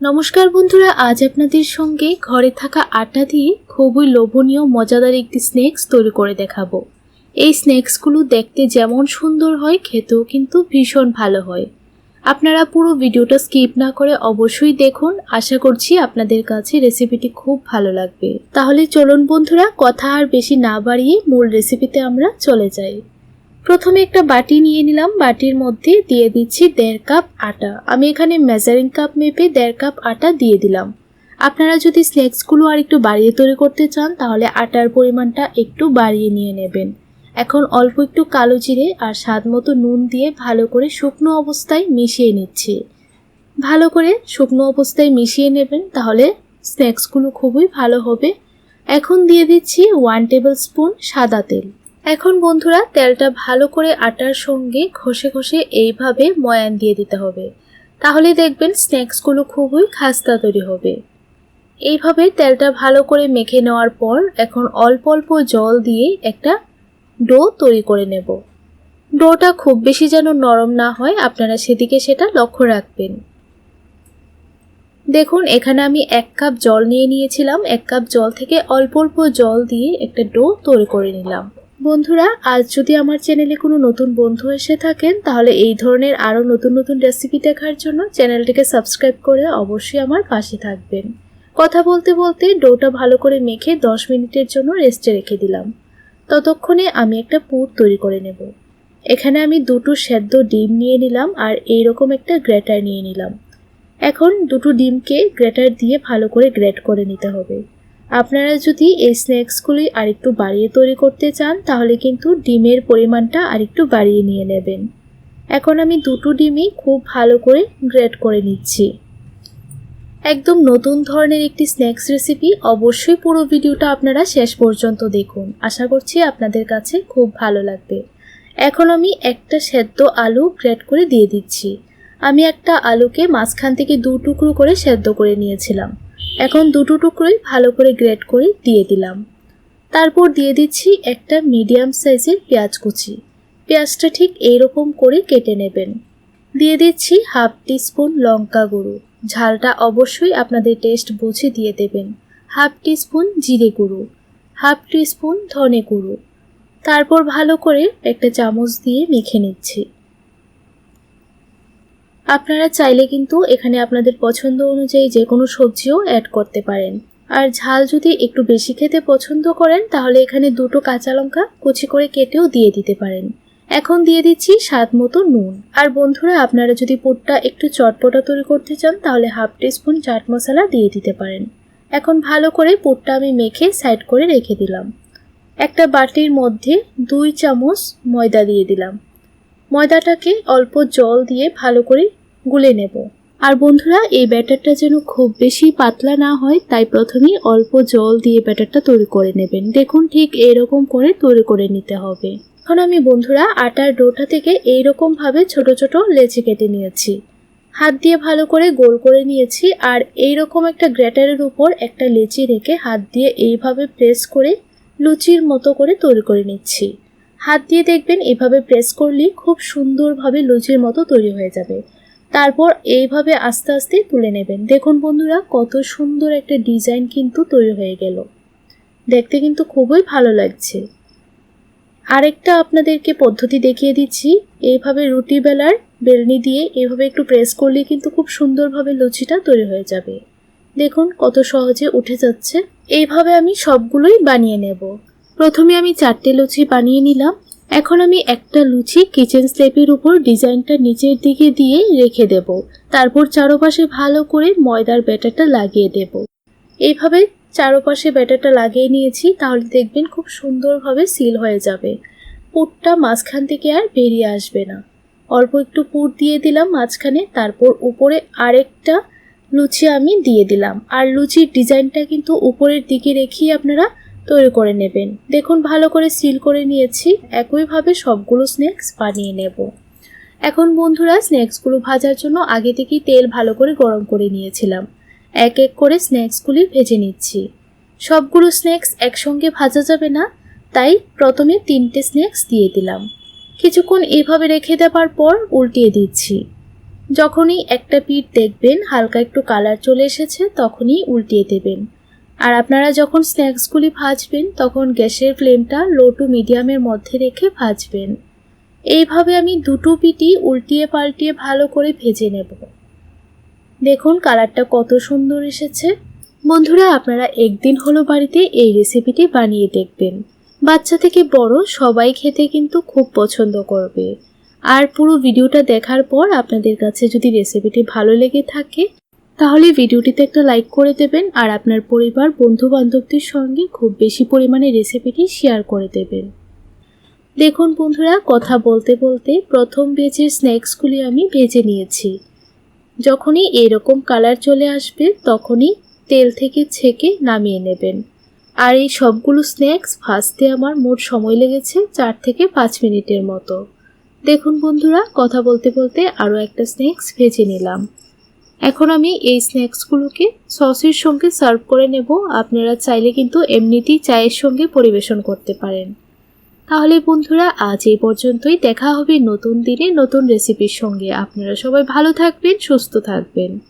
নমস্কার বন্ধুরা, আজ আপনাদের সঙ্গে ঘরে থাকা আটা দিয়ে খুবই লোভনীয়, মজাদার একটি স্ন্যাক্স তৈরি করে দেখাবো। এই স্ন্যাক্সগুলো দেখতে যেমন সুন্দর হয়, খেতেও কিন্তু ভীষণ ভালো হয়। আপনারা পুরো ভিডিওটা স্কিপ না করে অবশ্যই দেখুন। আশা করছি আপনাদের কাছে রেসিপিটি খুব ভালো লাগবে। তাহলে চলুন বন্ধুরা, কথা আর বেশি না বাড়িয়ে মূল রেসিপিতে আমরা চলে যাই। প্রথমে একটা বাটি নিয়ে নিলাম। বাটির মধ্যে দিয়ে দিচ্ছি দেড় কাপ আটা। আমি এখানে মেজারিং কাপ মেপে দেড় কাপ আটা দিয়ে দিলাম। আপনারা যদি স্ন্যাক্সগুলো আর একটু বাড়িয়ে তৈরি করতে চান, তাহলে আটার পরিমাণটা একটু বাড়িয়ে নিয়ে নেবেন। এখন অল্প একটু কালো জিরে আর স্বাদ মতো নুন দিয়ে ভালো করে শুকনো অবস্থায় মিশিয়ে নিচ্ছি। ভালো করে শুকনো অবস্থায় মিশিয়ে নেবেন, তাহলে স্ন্যাক্সগুলো খুবই ভালো হবে। এখন দিয়ে দিচ্ছি ওয়ান টেবিল স্পুন সাদা তেল। এখন বন্ধুরা, তেলটা ভালো করে আটার সঙ্গে ঘষে ঘষে এইভাবে ময়ান দিয়ে দিতে হবে। তাহলে দেখবেন স্ন্যাক্সগুলো খুবই খাস্তা তৈরি হবে। এইভাবে তেলটা ভালো করে মেখে নেওয়ার পর এখন অল্প অল্প জল দিয়ে একটা ডো তৈরি করে নেব। ডোটা খুব বেশি যেন নরম না হয়, আপনারা সেদিকে সেটা লক্ষ্য রাখবেন। দেখুন, এখানে আমি এক কাপ জল নিয়ে নিয়েছিলাম। এক কাপ জল থেকে অল্প অল্প জল দিয়ে একটা ডো তৈরি করে নিলাম। বন্ধুরা, আজ যদি আমার চ্যানেলে কোনো নতুন বন্ধু এসে থাকেন, তাহলে এই ধরনের আরও নতুন নতুন রেসিপি দেখার জন্য চ্যানেলটিকে সাবস্ক্রাইব করে অবশ্যই আমার পাশে থাকবেন। কথা বলতে বলতে ডোটা ভালো করে মেখে দশ মিনিটের জন্য রেস্টে রেখে দিলাম। ততক্ষণে আমি একটা পুর তৈরি করে নেব। এখানে আমি দুটো সেদ্ধ ডিম নিয়ে নিলাম আর এইরকম একটা গ্রেটার নিয়ে নিলাম। এখন দুটো ডিমকে গ্রেটার দিয়ে ভালো করে গ্রেট করে নিতে হবে। আপনারা যদি এই স্ন্যাক্সগুলি আরেকটু বাড়িয়ে তৈরি করতে চান, তাহলে কিন্তু ডিমের পরিমাণটা আরেকটু বাড়িয়ে নিয়ে নেবেন। এখন আমি দুটো ডিমই খুব ভালো করে গ্রেট করে নিচ্ছি। একদম নতুন ধরনের একটি স্ন্যাক্স রেসিপি অবশ্যই পুরো ভিডিওটা আপনারা শেষ পর্যন্ত দেখুন। আশা করছি আপনাদের কাছে খুব ভালো লাগবে। এখন আমি একটা সেদ্ধ আলু গ্রেট করে দিয়ে দিচ্ছি। আমি একটা আলুকে মাঝখান থেকে দু টুকরো করে সেদ্ধ করে নিয়েছিলাম। এখন দুটো টুকরোই ভালো করে গ্রেট করে দিয়ে দিলাম। তারপর দিয়ে দিচ্ছি একটা মিডিয়াম সাইজের পেঁয়াজ কুচি। পেঁয়াজটা ঠিক এইরকম করে কেটে নেবেন। দিয়ে দিচ্ছি হাফ টিস্পুন লঙ্কা গুঁড়ো। ঝালটা অবশ্যই আপনাদের টেস্ট বুঝে দিয়ে দেবেন। হাফ টিস্পুন জিরে গুঁড়ো। হাফ টিস্পুন ধনে গুঁড়ো। তারপর ভালো করে একটা চামচ দিয়ে মেখে নিচ্ছি। আপনারা চাইলে কিন্তু এখানে আপনাদের পছন্দ অনুযায়ী যে কোনো সবজিও অ্যাড করতে পারেন। আর ঝাল যদি একটু বেশি খেতে পছন্দ করেন, তাহলে এখানে দুটো কাঁচা লঙ্কা কুচি করে কেটেও দিয়ে দিতে পারেন। এখন দিয়ে দিচ্ছি স্বাদ মতো নুন। আর বন্ধুরা, আপনারা যদি পুরটা একটু চটপটা তৈরি করতে চান, তাহলে হাফ টিস্পুন চাট মশলা দিয়ে দিতে পারেন। এখন ভালো করে পুরটা আমি মেখে সাইড করে রেখে দিলাম। একটা বাটির মধ্যে দুই চামচ ময়দা দিয়ে দিলাম। ময়দাটাকে অল্প জল দিয়ে ভালো করে গুলে নেব। আর বন্ধুরা, এই ব্যাটারটা যেন খুব বেশি পাতলা না হয়, তাই প্রথমেই অল্প জল দিয়ে ব্যাটারটা তৈরি করে নেবেন। দেখুন ঠিক এরকম করে তৈরি করে নিতে হবে। এখন আমি বন্ধুরা, আটার ডোটা থেকে এইরকম ভাবে ছোট ছোট লেচি কেটে নিয়েছি। হাত দিয়ে ভালো করে গোল করে নিয়েছি, আর এইরকম একটা গ্রেটারের উপর একটা লেচি রেখে হাত দিয়ে এইভাবে প্রেস করে লুচির মতো করে তৈরি করে নিচ্ছি। হাত দিয়ে দেখবেন, এভাবে প্রেস করলেই খুব সুন্দরভাবে লুচির মতো তৈরি হয়ে যাবে। তারপর এইভাবে আস্তে আস্তে তুলে নেবেন। দেখুন বন্ধুরা, কত সুন্দর একটা ডিজাইন কিন্তু তৈরি হয়ে গেল। দেখতে কিন্তু খুবই ভালো লাগছে। আরেকটা আপনাদেরকে পদ্ধতি দেখিয়ে দিচ্ছি। এইভাবে রুটি বেলার বেলনি দিয়ে এভাবে একটু প্রেস করলে কিন্তু খুব সুন্দরভাবে লুচিটা তৈরি হয়ে যাবে। দেখুন কত সহজে উঠে যাচ্ছে। এইভাবে আমি সবগুলোই বানিয়ে নেব। প্রথমে আমি চারটে লুচি বানিয়ে নিলাম। এখন আমি একটা লুচি কিচেন স্লেপের উপর ডিজাইনটা নিচের দিকে দিয়ে রেখে দেব। তারপর চারপাশে ভালো করে ময়দার ব্যাটারটা লাগিয়ে দেব। এইভাবে চারপাশে ব্যাটারটা লাগিয়ে নিয়েছি, তাহলে দেখবেন খুব সুন্দরভাবে সিল হয়ে যাবে। পুরটা মাঝখান থেকে আর বেরিয়ে আসবে না। অল্প একটু পুর দিয়ে দিলাম মাঝখানে, তারপর উপরে আরেকটা লুচি আমি দিয়ে দিলাম। আর লুচির ডিজাইনটা কিন্তু উপরের দিকে রেখেই আপনারা তৈরি করে নেবেন। দেখুন, ভালো করে সিল করে নিয়েছি। একইভাবে সবগুলো স্ন্যাক্স বানিয়ে নেব। এখন বন্ধুরা স্ন্যাক্সগুলো ভাজার জন্য আগে থেকেই তেল ভালো করে গরম করে নিয়েছিলাম। এক এক করে স্ন্যাক্সগুলি ভেজে নিচ্ছি। সবগুলো স্ন্যাক্স একসঙ্গে ভাজা যাবে না, তাই প্রথমে তিনটে স্ন্যাক্স দিয়ে দিলাম। কিছুক্ষণ এভাবে রেখে দেওয়ার পর উল্টিয়ে দিচ্ছি। যখনই একটা পিঠ দেখবেন, হালকা একটু কালার চলে এসেছে, তখনই উল্টিয়ে দেবেন। আর আপনারা যখন স্ন্যাক্সগুলি ভাজবেন, তখন গ্যাসের ফ্লেমটা লো টু মিডিয়ামের মধ্যে রেখে ভাজবেন। এইভাবে আমি দুটো পিঠই উল্টিয়ে পাল্টিয়ে ভালো করে ভেজে নেব। দেখুন কালারটা কত সুন্দর এসেছে। বন্ধুরা, আপনারা একদিন হলো বাড়িতে এই রেসিপিটি বানিয়ে দেখবেন। বাচ্চা থেকে বড় সবাই খেতে কিন্তু খুব পছন্দ করবে। আর পুরো ভিডিওটা দেখার পর আপনাদের কাছে যদি রেসিপিটি ভালো লেগে থাকে তাহলে ভিডিওটিতে একটা লাইক করে দেবেন আর আপনার পরিবার বন্ধু বান্ধবদের সঙ্গে খুব বেশি পরিমাণে রেসিপিটি শেয়ার করে দেবেন। দেখুন বন্ধুরা, কথা বলতে বলতে প্রথম বেজের স্ন্যাক্সগুলি আমি ভেজে নিয়েছি। যখনই এরকম কালার চলে আসবে, তখনই তেল থেকে ছেঁকে নামিয়ে নেবেন। আর এই সবগুলো স্ন্যাক্স ভাজতে আমার মোট সময় লেগেছে চার থেকে পাঁচ মিনিটের মতো। দেখুন বন্ধুরা, কথা বলতে বলতে আরও একটা স্ন্যাক্স ভেজে নিলাম। এখন আমি এই স্ন্যাক্সগুলোকে সসের সঙ্গে সার্ভ করে নেব। আপনারা চাইলে কিন্তু এমনিতেই চায়ের সঙ্গে পরিবেশন করতে পারেন। তাহলে বন্ধুরা, আজ এই পর্যন্তই। দেখা হবে নতুন দিনে নতুন রেসিপির সঙ্গে। আপনারা সবাই ভালো থাকবেন, সুস্থ থাকবেন।